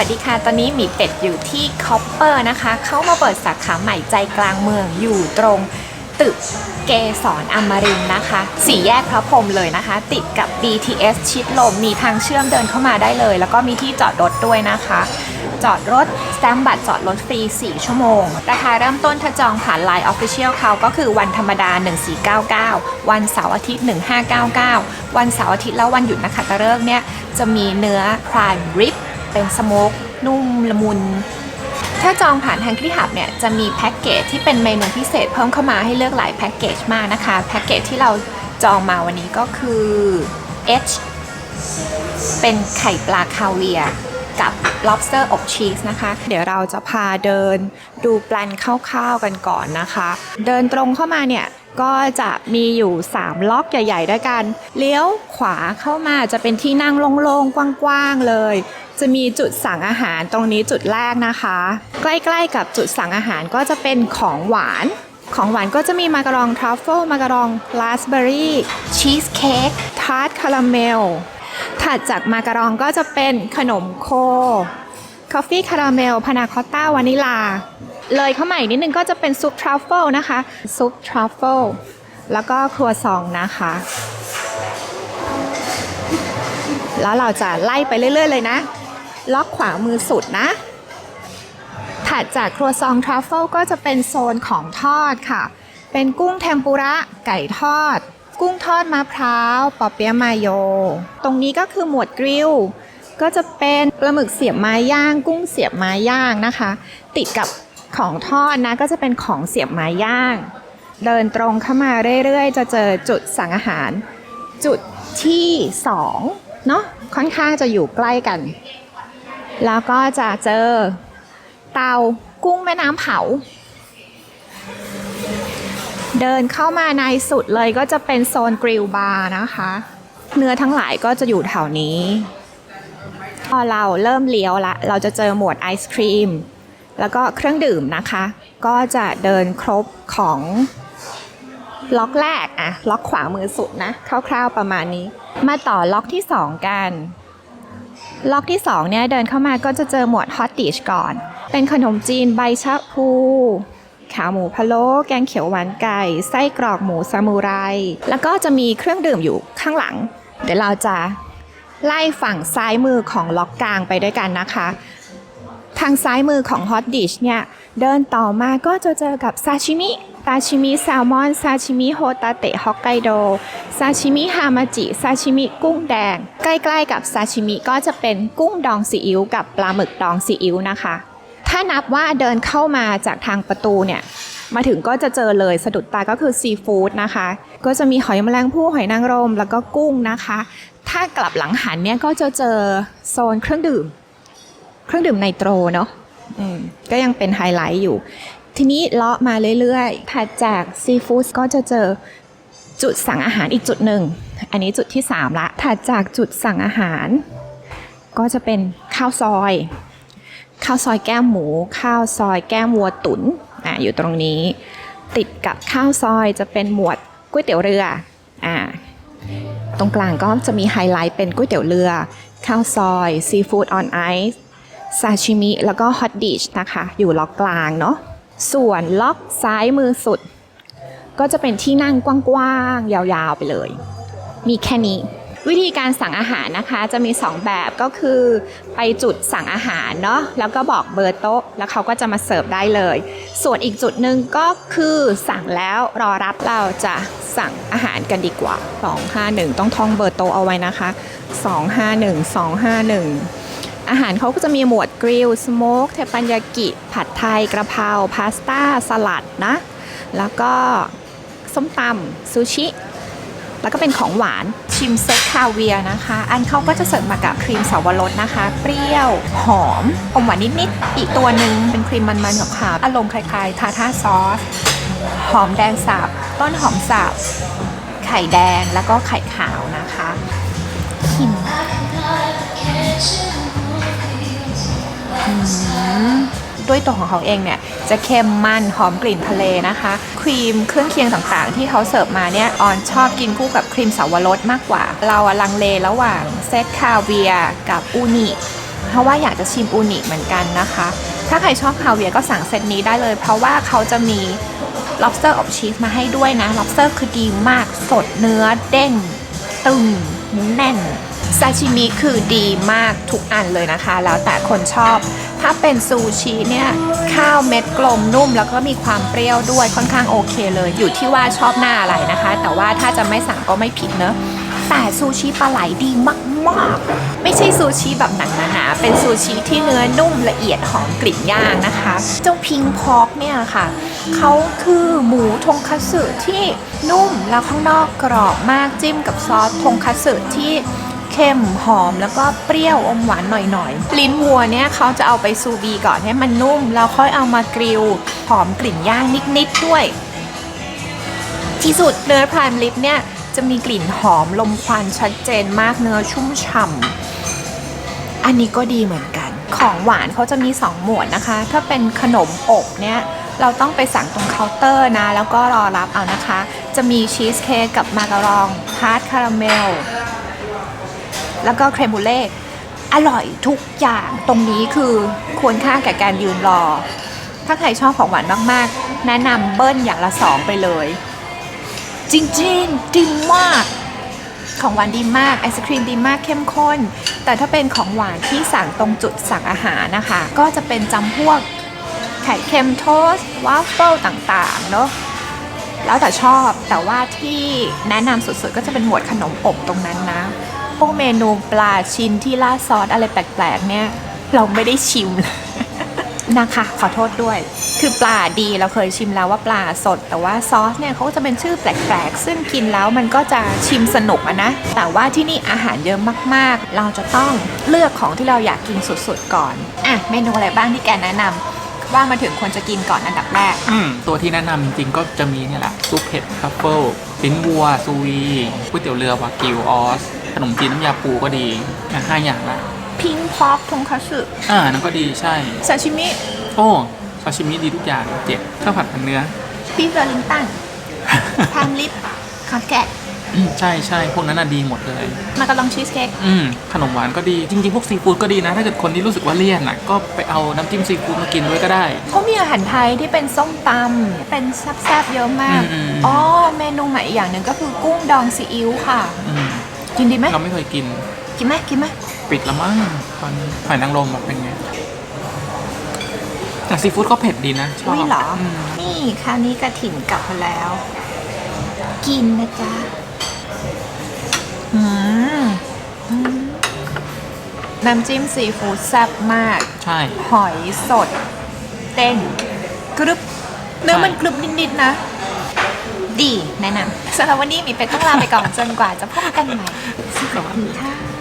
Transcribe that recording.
วัสดีค่ะ ตอนนี้หมีเป็ดอยู่ที่คอปเปอร์นะคะ เขามาเปิดสาขาใหม่ใจกลางเมืองอยู่ตรงตึกเกสรอมรินนะคะ สี่แยกพระพรหมเลยนะคะ ติดกับ BTS ชิดลม มีทางเชื่อมเดินเข้ามาได้เลย แล้วก็มีที่จอดรถด้วยนะคะ จอดรถสแตมป์บัตรจอดรถฟรี 4 ชั่วโมง ราคาเริ่มต้นถ้าจองผ่าน Line Official เขาก็คือวันธรรมดา 1499 วันเสาร์อาทิตย์ 1599 วันเสาร์อาทิตย์แล้ววันหยุดนะคะตะเลิกษ์เนี่ยจะมีเนื้อ prime rib เป็นสโมกนุ่มละมุน ถ้าจองผ่านทางคลิหับเนี่ยจะมีแพ็กเกจที่เป็นเมนูพิเศษเพิ่มเข้ามาให้เลือกหลายแพ็กเกจมากนะคะแพ็กเกจที่เราจองมาวันนี้ก็คือ H เป็นไข่ปลาคาเวียร์กับ lobster อบชีสนะคะ เดี๋ยวเราจะพาเดินดูแปลนคร่าวๆกันก่อนนะคะ เดินตรงเข้ามาเนี่ย ก็จะมีอยู่ 3 ล็อกใหญ่ ๆ ด้วยกัน เลี้ยวขวาเข้ามาจะเป็นที่นั่งโล่งๆ กว้างๆ เลย จะมีจุดสั่งอาหารตรงนี้จุดแรกนะคะ ใกล้ๆกับจุดสั่งอาหารก็จะเป็นของหวาน ของหวานก็จะมีมาการองทรัฟเฟิลมาการองราสเบอร์รี่ชีสเค้กทาร์ตคาราเมลถัดจากมาการองก็จะเป็นขนมโคคอฟฟี่คาราเมลพานาคอตต้าวานิลา เลยเข้ามาอีกนิดนึงก็จะเป็นซุปทรัฟเฟิลนะคะ ซุปทรัฟเฟิลแล้วก็ครัวซองนะคะ แล้วเราจะไล่ไปเรื่อย ๆ เลยนะ ล็อกขวามือสุดนะถัดจากครัวซองทรัฟเฟิลก็จะเป็นโซนของทอดค่ะ เป็นกุ้งเทมปุระ ไก่ทอด กุ้งทอดมะพร้าวปอเปี๊ยะมาโย ตรงนี้ก็คือหมวดกริลก็จะเป็นปลาหมึกเสียบไม้ย่าง กุ้งเสียบไม้ย่างนะคะ ติดกับของทอดนะก็จะเป็นของเสียบไม้ย่าง เดินตรงเข้ามาเรื่อยๆ จะเจอจุดสั่งอาหาร จุดที่สองเนาะค่อนข้างจะอยู่ใกล้กัน แล้วก็จะเจอเตากุ้งแม่น้ำเผา เดินเข้ามาในสุดเลยก็จะเป็นโซนกริลบาร์นะคะ เนื้อทั้งหลายก็จะอยู่แถวนี้ พอเราเริ่มเลี้ยวละ เราจะเจอหมวดไอศครีม แล้วก็เครื่องดื่มนะคะ ก็จะเดินครบของล็อกแรกอะล็อกขวามือสุดนะ คร่าวๆประมาณนี้ มาต่อล็อกที่ 2 กัน ล็อกที่2เนี่ยเดินเข้ามาก็จะเจอหมวดฮอตดิชก่อน เป็นขนมจีนใบชะพูขาหมูพะโล้แกงเขียวหวานไก่ ไส้กรอกหมูซามูไร แล้วก็จะมีเครื่องดื่มอยู่ข้างหลัง เดี๋ยวเราจะไล่ฝั่งซ้ายมือของล็อกกลางไปด้วยกันนะคะ ทางซ้ายมือของ Hot Dish เนี่ย เดินต่อมาก็จะเจอกับซาชิมิ ซาชิมิแซลมอนซาชิมิโฮตาเตะฮอกไกโดซาชิมิฮามาจิซาชิมิกุ้งแดง ใกล้ๆกับซาชิมิก็จะเป็นกุ้งดองซีอิ๊วกับปลาหมึกดองซีอิ๊วนะคะ ถ้านับว่าเดินเข้ามาจากทางประตูเนี่ยมาถึงก็จะเจอเลยสะดุดตาก็คือซีฟู้ดนะคะ ก็จะมีหอยแมลงภู่หอยนางรม แล้วก็กุ้งนะคะ ถ้ากลับหลังหันเนี่ยก็จะเจอโซนเครื่องดื่ม เครื่องดื่มไนโตรเนาะก็ยังเป็นไฮไลท์อยู่ ทีนี้เลาะมาเรื่อยๆถัดจากซีฟู้ดก็จะเจอจุดสั่งอาหารอีกจุดหนึ่ง อันนี้จุดที่ 3 ละ ถัดจากจุดสั่งอาหาร ก็จะเป็นข้าวซอย ข้าวซอยแก้มหมู ข้าวซอยแก้มวัวตุ๋นอะอยู่ตรงนี้ ติดกับข้าวซอยจะเป็นหมวดก๋วยเตี๋ยวเรืออ่าตรงกลางก็จะมีไฮไลท์เป็นก๋วยเตี๋ยวเรือ ข้าวซอยซีฟู้ดออนไอซ์ซาชิมิแล้วก็ฮอตดิชนะคะ อยู่ล็อกกลางเนาะ ส่วนล็อกซ้ายมือสุด ก็จะเป็นที่นั่งกว้างๆยาวๆไปเลย มีแค่นี้ วิธีการสั่งอาหารนะคะ จะมี 2 แบบก็คือไปจุดสั่งอาหารเนาะแล้วก็บอกเบอร์โต๊ะ แล้วเขาก็จะมาเสิร์ฟได้เลย ส่วนอีกจุดหนึ่งก็คือสั่งแล้วรอรับเราจะสั่งอาหารกันดีกว่า 251 ต้องท่องเบอร์โต๊ะเอาไว้นะคะ 251 251 อาหารเขาก็จะมีหมวดกริลสโมกเทปันยากิ ผัดไทย กระเพรา พาสต้า สลัดนะ แล้วก็ส้มตำซูชิ แล้วก็เป็นของหวานชิมเซตคาเวียร์นะคะ อันเขาก็จะเสิร์ฟมากับครีมสาวรสนะคะ เปรี้ยว หอม อมหวานนิดๆ อีกตัวหนึ่งเป็นครีมมันๆกับขาวอารมณ์คล้ายๆ ทาท่าซอส หอมแดงสับ ต้นหอมสับ ไข่แดงแล้วก็ไข่ขาวนะคะ ชิม ด้วยตัวของเขาเองเนี่ย จะเค็มมันหอมกลิ่นทะเลนะคะ ครีมเครื่องเคียงต่างๆ ที่เขาเสิร์ฟมาเนี่ย ออนชอบกินคู่กับครีมสาวรสมากกว่า เราลังเลระหว่างเซตคาเวียร์กับอูนิเพราะว่าอยากจะชิมอูนิเหมือนกันนะคะ ถ้าใครชอบคาเวียร์ก็สั่งเซตนี้ได้เลย เพราะว่าเขาจะมี lobster อบชีสมาให้ด้วยนะ lobster คือดีมากสดเนื้อเด้งตึงแน่น ซาชิมิคือดีมากทุกอันเลยนะคะ แล้วแต่คนชอบ ถ้าเป็นซูชิเนี่ยข้าวเม็ดกลมนุ่ม แล้วก็มีความเปรี้ยวด้วยค่อนข้างโอเคเลย อยู่ที่ว่าชอบหน้าอะไรนะคะ แต่ว่าถ้าจะไม่สั่งก็ไม่ผิดเนอะแต่ซูชิปลาไหลดีมากๆ ไม่ใช่ซูชิแบบหนังหนาๆเป็นซูชิที่เนื้อนุ่มละเอียดหอมกลิ่นย่างนะคะ เจ้าพิงพอกเนี่ยค่ะ เขาคือหมูทงคัตสึที่นุ่มแล้วข้างนอกกรอบมากจิ้มกับซอสทงคัตสึที่ เข้มหอมแล้วก็เปรี้ยวอมหวานหน่อยๆ ลิ้นวัวเนี่ยเขาจะเอาไปซูบีก่อนให้มันนุ่ม แล้วค่อยเอามากริลหอมกลิ่นย่างนิดๆด้วย ที่สุดเนื้อพรายลิปเนี่ยจะมีกลิ่นหอมลมควันชัดเจนมากเนื้อชุ่มฉ่ำอันนี้ก็ดีเหมือนกัน ของหวานเขาจะมี 2 หมวดนะคะ ถ้าเป็นขนมอบเนี่ยเราต้องไปสั่งตรงเคาน์เตอร์นะ แล้วก็รอรับเอานะคะ จะมีชีสเค้กกับมาการอง ทาร์ตคาราเมล แล้วก็เครมบูเล่อร่อยทุกอย่างตรงนี้คือควรค่าแก่การยืนรอ ถ้าใครชอบของหวานมากๆ แนะนำเบิ้ลอย่างละสองไปเลย จริงๆดีมากของหวานดีมากไอศครีมดีมากเข้มข้น แต่ถ้าเป็นของหวานที่สั่งตรงจุดสั่งอาหารนะคะ ก็จะเป็นจำพวกไข่เค็มโทสต์วาฟเฟิลต่างๆเนอะแล้วแต่ชอบแต่ว่าที่แนะนำสุดๆ ก็จะเป็นหมวดขนมอบตรงนั้นนะ วกเมนูปลาชิ้นที่ราดซอสอะไรแปลกๆ เนี่ย เราไม่ได้ชิมนะคะขอโทษด้วย คือปลาดีเราเคยชิมแล้วว่าปลาสด แต่ว่าซอสเนี่ยเขาก็จะเป็นชื่อแปลกๆ ซึ่งกินแล้วมันก็จะชิมสนุกอะนะ แต่ว่าที่นี่อาหารเยอะมากๆ เราจะต้องเลือกของที่เราอยากกินสุดๆก่อนอะเมนูอะไรบ้างที่แกแนะนำว่ามาถึงควรจะกินก่อนอันดับแรก อืมตัวที่แนะนำจริงๆก็จะมีเนี่ยแหละซุปเผ็ดทัฟเฟิลลิ้นวัวซูวีก๋วยเตี๋ยวเรือวากิวออส ขนมจีนน้ำยาปูก็ดีอะห้าอย่างละพิงพอกทงคัตสึอ่านั่นก็ดีใช่ ซาชิมิโอ้ซาชิมิดีทุกอย่างเจ็ดข้าวผัดพันเนื้อพีเวลลิงตันพามลิปคาแกะอืมใช่ใช่พวกนั้นน่ะดีหมดเลย มากระลองชีสเค้กอืมขนมหวานก็ดีจริงๆ พวกซีฟู้ดก็ดีนะ ถ้าเกิดคนที่รู้สึกว่าเลี่ยนอะก็ไปเอาน้ำจิ้มซีฟู้ดมากินด้วยก็ได้ เขามีอาหารไทยที่เป็นส้มตำเป็นแซ่บๆเยอะมาก อืมอืม อ๋อ เมนูใหม่อีกอย่างหนึ่งก็คือกุ้งดองซีอิ๊วค่ะ อืม กินดีไหมเราไม่เคยกิน กินไหมกินไหมปิดละมั้งตอนนี้หอยนางรมอะเป็นไงแต่ซีฟู้ดก็เผ็ดดีนะชอบอุ้ยเหรออืมนี่คราวนี้กระถิ่นกลับมาแล้ว กินนะจ๊ะอืมอืมน้ำจิ้มซีฟู้ดแซ่บมาก ใช่ หอยสด เต้งกรึบเนื้อมันกรึบนิดๆนะ ดีแนะนำสำหรับวันนี้หมีเป็กต้องลาไปก่อนจนกว่าจะพบกันใหม่สวัสดีค่ะ